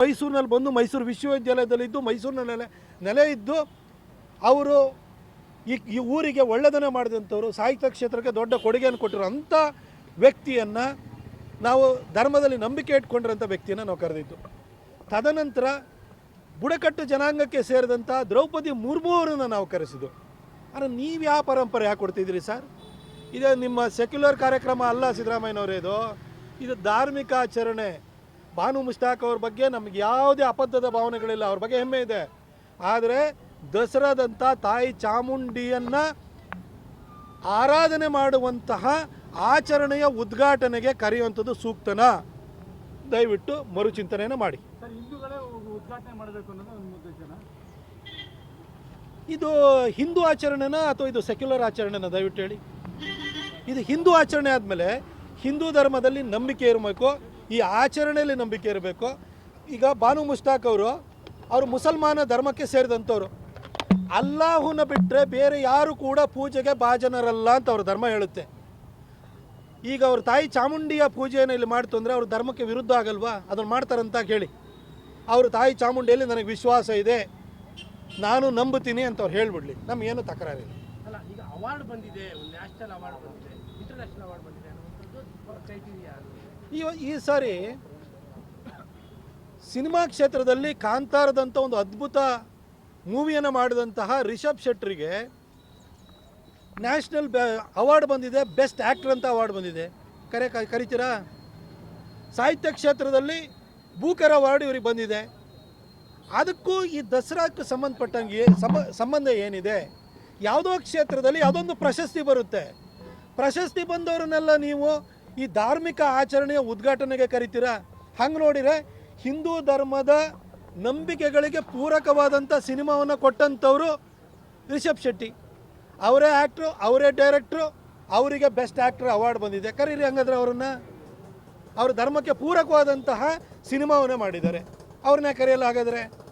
ಮೈಸೂರಿನಲ್ಲಿ ಬಂದು ಮೈಸೂರು ವಿಶ್ವವಿದ್ಯಾಲಯದಲ್ಲಿದ್ದು ಮೈಸೂರಿನ ನೆಲೆ ನೆಲೆ ಇದ್ದು ಅವರು ಈ ಈ ಊರಿಗೆ ಒಳ್ಳೆಯದನ್ನೇ ಮಾಡಿದಂಥವ್ರು, ಸಾಹಿತ್ಯ ಕ್ಷೇತ್ರಕ್ಕೆ ದೊಡ್ಡ ಕೊಡುಗೆಯನ್ನು ಕೊಟ್ಟಿರೋ ಅಂಥ ವ್ಯಕ್ತಿಯನ್ನು ನಾವು ಧರ್ಮದಲ್ಲಿ ನಂಬಿಕೆ ಇಟ್ಕೊಂಡಿರೋಂಥ ವ್ಯಕ್ತಿಯನ್ನು ನಾವು ಕರೆದಿದ್ದು. ತದನಂತರ ಬುಡಕಟ್ಟು ಜನಾಂಗಕ್ಕೆ ಸೇರಿದಂಥ ದ್ರೌಪದಿ ಮುರ್ಮು ಅವರನ್ನು ನಾವು ಕರೆಸಿದ್ದು. ಆದರೆ ನೀವು ಯಾವ ಪರಂಪರೆ ಯಾಕೆ ಕೊಡ್ತಿದ್ದೀರಿ ಸರ್? ಇದು ನಿಮ್ಮ ಸೆಕ್ಯುಲರ್ ಕಾರ್ಯಕ್ರಮ ಅಲ್ಲ ಸಿದ್ದರಾಮಯ್ಯನವರೇ ಇದು ಇದು ಧಾರ್ಮಿಕ ಆಚರಣೆ. ಭಾನು ಮುಷ್ತಾಕ್ ಅವ್ರ ಬಗ್ಗೆ ನಮ್ಗೆ ಯಾವುದೇ ಅಪದ್ಧದ ಭಾವನೆಗಳಿಲ್ಲ. ಅವ್ರ ಬಗ್ಗೆ ಹೆಮ್ಮೆ ಇದೆ. ಆದರೆ ದಸರಾದಂಥ ತಾಯಿ ಚಾಮುಂಡಿಯನ್ನು ಆರಾಧನೆ ಮಾಡುವಂತಹ ಆಚರಣೆಯ ಉದ್ಘಾಟನೆಗೆ ಕರೆಯುವಂಥದ್ದು ಸೂಕ್ತನ? ದಯವಿಟ್ಟು ಮರುಚಿಂತನೆಯನ್ನು ಮಾಡಿ. ಸರ್ ಹಿಂದೂಗಳೇ ಉದ್ಘಾಟನೆ ಮಾಡಬೇಕು ಅನ್ನೋದು ಒಂದು ಉದ್ದೇಶನ? ಇದು ಹಿಂದೂ ಆಚರಣೆನ ಅಥವಾ ಇದು ಸೆಕ್ಯುಲರ್ ಆಚರಣೆನ? ದಯವಿಟ್ಟು ಹೇಳಿ. ಇದು ಹಿಂದೂ ಆಚರಣೆ ಆದಮೇಲೆ ಹಿಂದೂ ಧರ್ಮದಲ್ಲಿ ನಂಬಿಕೆ ಇರಬೇಕು. ಈ ಆಚರಣೆಯಲ್ಲಿ ನಂಬಿಕೆ ಇರಬೇಕು. ಈಗ ಬಾನು ಮುಷ್ತಾಕ್ ಅವರು ಅವರು ಮುಸಲ್ಮಾನ ಧರ್ಮಕ್ಕೆ ಸೇರಿದಂಥವ್ರು. ಅಲ್ಲಾಹುನ ಬಿಟ್ಟರೆ ಬೇರೆ ಯಾರು ಕೂಡ ಪೂಜೆಗೆ ಭಾಜನರಲ್ಲ ಅಂತ ಅವ್ರ ಧರ್ಮ ಹೇಳುತ್ತೆ. ಈಗ ಅವ್ರ ತಾಯಿ ಚಾಮುಂಡಿಯ ಪೂಜೆಯನ್ನು ಇಲ್ಲಿ ಮಾಡ್ತು ಅಂದರೆ ಅವ್ರ ಧರ್ಮಕ್ಕೆ ವಿರುದ್ಧ ಆಗಲ್ವಾ? ಅದನ್ನು ಮಾಡ್ತಾರಂತ ಕೇಳಿ ಅವ್ರ ತಾಯಿ ಚಾಮುಂಡಿಯಲ್ಲಿ ನನಗೆ ವಿಶ್ವಾಸ ಇದೆ. ನಾನು ನಂಬುತ್ತೀನಿ ಅಂತ ಅವ್ರು ಹೇಳ್ಬಿಡ್ಲಿ. ನಮಗೇನು ತಕರಾರಿಲ್ಲ. ಅವಾರ್ಡ್ ಬಂದಿದೆ ಅವಾರ್ಡ್ ಬಂದಿದೆ ಇಂಟರ್ನ್ಯಾಷನಲ್ ಅವಾರ್ಡ್ ಬಂದಿದೆ ಈ ಈ ಸಾರಿ ಸಿನಿಮಾ ಕ್ಷೇತ್ರದಲ್ಲಿ ಕಾಂತಾರದಂಥ ಒಂದು ಅದ್ಭುತ ಮೂವಿಯನ್ನು ಮಾಡಿದಂತಹ ರಿಷಬ್ ಶೆಟ್ಟರಿಗೆ ನ್ಯಾಷನಲ್ ಅವಾರ್ಡ್ ಬಂದಿದೆ, ಬೆಸ್ಟ್ ಆ್ಯಕ್ಟರ್ ಅಂತ ಅವಾರ್ಡ್ ಬಂದಿದೆ. ಕರೆ ಕರಿತೀರಾ? ಸಾಹಿತ್ಯ ಕ್ಷೇತ್ರದಲ್ಲಿ ಬೂಕರ್ ಅವಾರ್ಡ್ ಇವ್ರಿಗೆ ಬಂದಿದೆ. ಅದಕ್ಕೂ ಈ ದಸರಾಕ್ಕೆ ಸಂಬಂಧಪಟ್ಟಂಗೆ ಸಂಬ ಸಂಬಂಧ ಏನಿದೆ? ಯಾವುದೋ ಕ್ಷೇತ್ರದಲ್ಲಿ ಯಾವುದೊಂದು ಪ್ರಶಸ್ತಿ ಬರುತ್ತೆ. ಪ್ರಶಸ್ತಿ ಬಂದವರನ್ನೆಲ್ಲ ನೀವು ಈ ಧಾರ್ಮಿಕ ಆಚರಣೆಯ ಉದ್ಘಾಟನೆಗೆ ಕರಿತೀರಾ? ಹಂಗೆ ನೋಡಿದರೆ ಹಿಂದೂ ಧರ್ಮದ ನಂಬಿಕೆಗಳಿಗೆ ಪೂರಕವಾದಂಥ ಸಿನಿಮಾವನ್ನು ಕೊಟ್ಟಂಥವರು ರಿಷಬ್ ಶೆಟ್ಟಿ. ಅವರೇ ಆ್ಯಕ್ಟ್ರು ಅವರೇ ಡೈರೆಕ್ಟ್ರು, ಅವರಿಗೆ ಬೆಸ್ಟ್ ಆ್ಯಕ್ಟ್ರ್ ಅವಾರ್ಡ್ ಬಂದಿದೆ. ಕರೀರಿ ಹಂಗಾದ್ರೆ ಅವರನ್ನು. ಅವ್ರ ಧರ್ಮಕ್ಕೆ ಪೂರಕವಾದಂತಹ ಸಿನಿಮಾವನ್ನೇ ಮಾಡಿದ್ದಾರೆ. ಅವ್ರನ್ನೇ ಕರೆಯಲ್ಲ ಹಾಗಾದರೆ